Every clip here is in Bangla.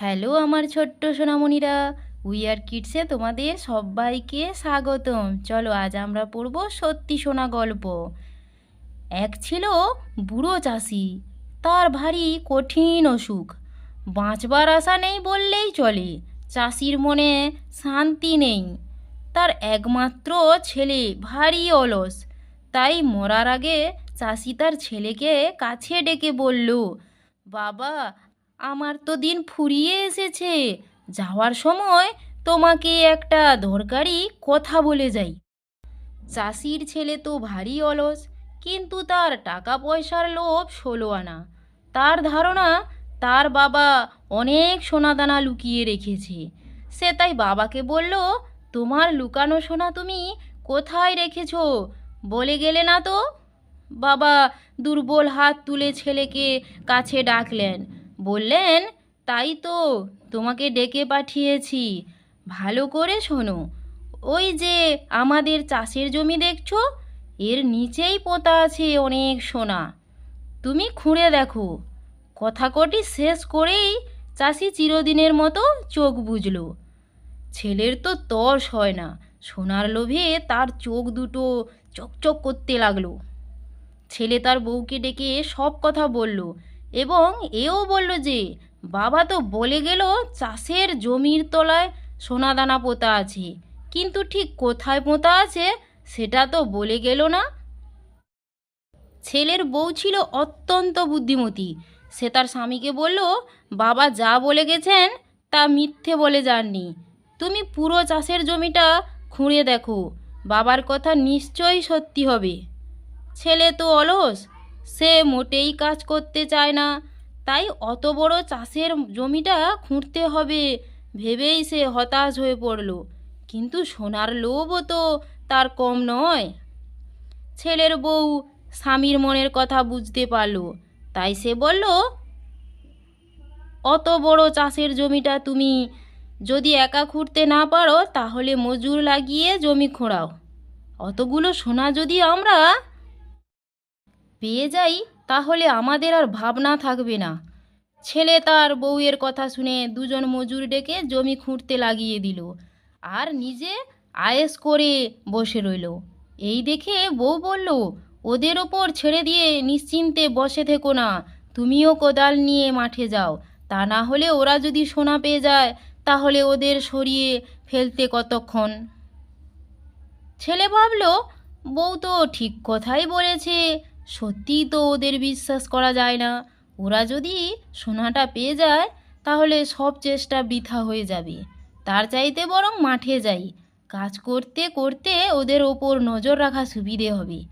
হ্যালো আমার ছোট্ট সোনামণিরা উই আর কিডসে তোমাদের সবাইকে স্বাগতম। চলো আজ আমরা পড়ব সত্যি শোনা গল্প। এক ছিল বুড়ো চাষি, তার ভারী কঠিন অসুখ। বাঁচবার আশা নেই বললেই চলে, চাষির মনে শান্তি নেই। তার একমাত্র ছেলে ভারী অলস, তাই মরার আগে চাষি তার ছেলেকে কাছে ডেকে বলল, বাবা আমার তো দিন ফুরিয়ে এসেছে। যাওয়ার সময় তোমাকে একটা দরকারি কথা বলে যাই। চাষির ছেলে তো ভারী অলস, কিন্তু তার টাকা পয়সার লোভ ষোলো আনা। তার ধারণা, তার বাবা অনেক সোনাদানা লুকিয়ে রেখেছে। সে তাই বাবাকে বলল, তোমার লুকানো সোনা তুমি কোথায় রেখেছ? বলে গেলে না তো? বাবা দুর্বল হাত তুলে ছেলেকে কাছে ডাকলেন। বললেন, তাই তো তোমাকে ডেকে পাঠিয়েছি। ভালো করে শোনো, ওই যে আমাদের চাষের জমি দেখছ, এর নিচেই পোতা আছে অনেক সোনা। তুমি খুঁড়ে দেখো। কথা কটি শেষ করেই চাষি চিরদিনের মতো চোখ বুঝল ছেলের তো তর্স হয় না, সোনার লোভে তার চোখ দুটো চকচক করতে লাগল। ছেলে তার বউকে ডেকে সব কথা বলল এবং এও বলল যে, বাবা তো বলে গেল চাষের জমির তলায় সোনাদানা পোতা আছে। কিন্তু ঠিক কোথায় পোতা আছে সেটা তো বলে গেল না। ছেলের বউ ছিল অত্যন্ত বুদ্ধিমতী। সে তার স্বামীকে বলল, বাবা যা বলে গেছেন তা মিথ্যে বলে যাননি। তুমি পুরো চাষের জমিটা খুঁড়ে দেখো। বাবার কথা নিশ্চয়ই সত্যি হবে। ছেলে তো অলস সে মোটেই কাজ করতে চায় না। তাই অত বড় চাষের জমিটা খুঁড়তে হবে ভেবেই সে হতাশ হয়ে পড়ল। কিন্তু সোনার লোভও তো তার কম নয়। ছেলের বউ স্বামীর মনের কথা বুঝতে পারল। তাই সে বলল, অত বড় চাষের জমিটা তুমি যদি একা খুঁড়তে না পারো, তাহলে মজুর লাগিয়ে জমি খোঁড়াও। অতগুলো সোনা যদি আমরা পেয়ে যাই, তাহলে আমাদের আর ভাবনা থাকবে না। ছেলে তার বউয়ের কথা শুনে দুজন মজুর ডেকে জমি খুঁড়তে লাগিয়ে দিল আর নিজে আয়েস করে বসে রইল। এই দেখে বউ বলল, ওদের ওপর ছেড়ে দিয়ে নিশ্চিন্তে বসে থেকো না, তুমিও কোদাল নিয়ে মাঠে যাও। তা না হলে ওরা যদি সোনা পেয়ে যায়, তাহলে ওদের সরিয়ে ফেলতে কতক্ষণ? ছেলে ভাবল, বউ তো ঠিক কথাই বলেছে সত্যিই তো ওদের বিশ্বাস করা যায় না। ওরা যদি সোনাটা পেয়ে যায়, তাহলে সব চেষ্টা বৃথা হয়ে যাবে। তার চাইতে বরং মাঠে যাই। কাজ করতে করতে ওদের ওপর নজর রাখা সুবিধে হবে।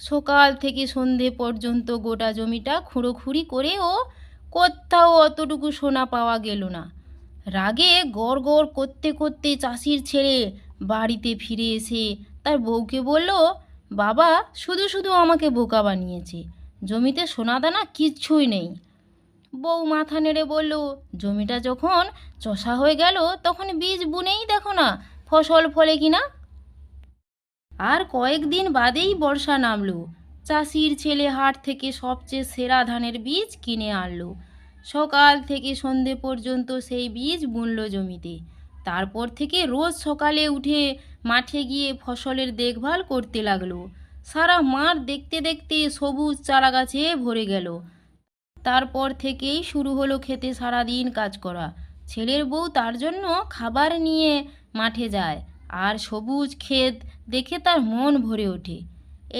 সকাল থেকে সন্ধে পর্যন্ত গোটা জমিটা খুঁড়োখুড়ি করেও কোথাও অতটুকু সোনা পাওয়া গেল না। রাগে গড় করতে করতে চাষির ছেলে বাড়িতে ফিরে এসে তার বউকে বলল বাবা, শুধু শুধু আমাকে বোকা বানিয়েছে। জমিতে সোনাদানা কিচ্ছুই নেই। বউ মাথা নেড়ে বলল, জমিটা যখন চষা হয়ে গেল, তখন বীজ বুনেই দেখো না, ফসল ফলে কিনা আর কয়েকদিন বাদেই বর্ষা নামলো। চাষির ছেলে হাট থেকে সবচেয়ে সেরা ধানের বীজ কিনে আনলো। সকাল থেকে সন্ধে পর্যন্ত সেই বীজ বুনল জমিতে। তারপর থেকে রোজ সকালে উঠে মাঠে গিয়ে ফসলের দেখভাল করতে লাগল। সারা মাঠ দেখতে দেখতে সবুজ চারা গাছে ভরে গেল। তারপর থেকেই শুরু হলো খেতে সারাদিন কাজ করা। ছেলের বউ তার জন্য খাবার নিয়ে মাঠে যায় আর সবুজ ক্ষেত দেখে তার মন ভরে ওঠে।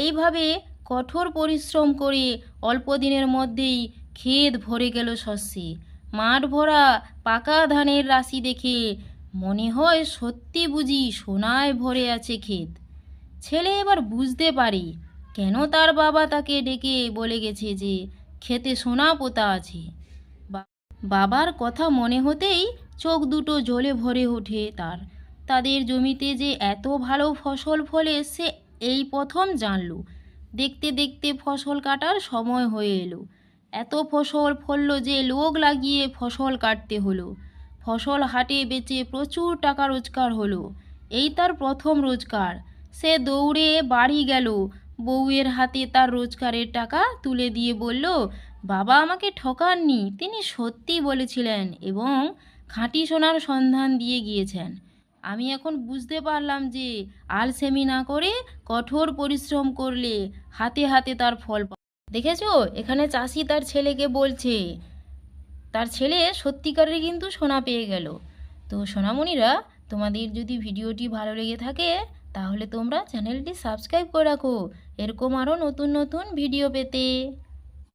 এইভাবে কঠোর পরিশ্রম করে অল্প দিনের মধ্যেই ক্ষেত ভরে গেল শস্যে। মাঠ ভরা পাকা ধানের রাশি দেখে মনে হয় সত্যি বুঝি সোনায় ভরে আছে ক্ষেত। ছেলে এবার বুঝতে পারে কেন তার বাবা তাকে ডেকে বলে গেছে যে খেতে সোনা পোতা আছে। বাবার কথা মনে হতেই চোখ দুটো জলে ভরে ওঠে তার। তাদের জমিতে যে এত ভালো ফসল ফলে সে এই প্রথম জানল। দেখতে দেখতে ফসল কাটার সময় হয়ে এলো। এত ফসল ফলল যে লোক লাগিয়ে ফসল কাটতে হলো। ফসল হাটে বেচে প্রচুর টাকা রোজগার হলো। এই তার প্রথম রোজগার। সে দৌড়ে বাড়ি গেল। বউয়ের হাতে তার রোজগারের টাকা তুলে দিয়ে বলল, বাবা আমাকে ঠকাননি। তিনি সত্যি বলেছিলেন এবং খাঁটি সোনার সন্ধান দিয়ে গিয়েছেন। আমি এখন বুঝতে পারলাম যে আলসেমি না করে কঠোর পরিশ্রম করলে হাতে হাতে তার ফল দেখেছ? এখানে চাষি তার ছেলেকে বলছে তার ছেলে সত্যিকারের কিন্তু সোনা পেয়ে গেল। তো সোনামণিরা, তোমাদের যদি ভিডিওটি ভালো লেগে থাকে, তাহলে তোমরা চ্যানেলটি সাবস্ক্রাইব করে রাখো। এরকম আরও নতুন নতুন ভিডিও পেতে।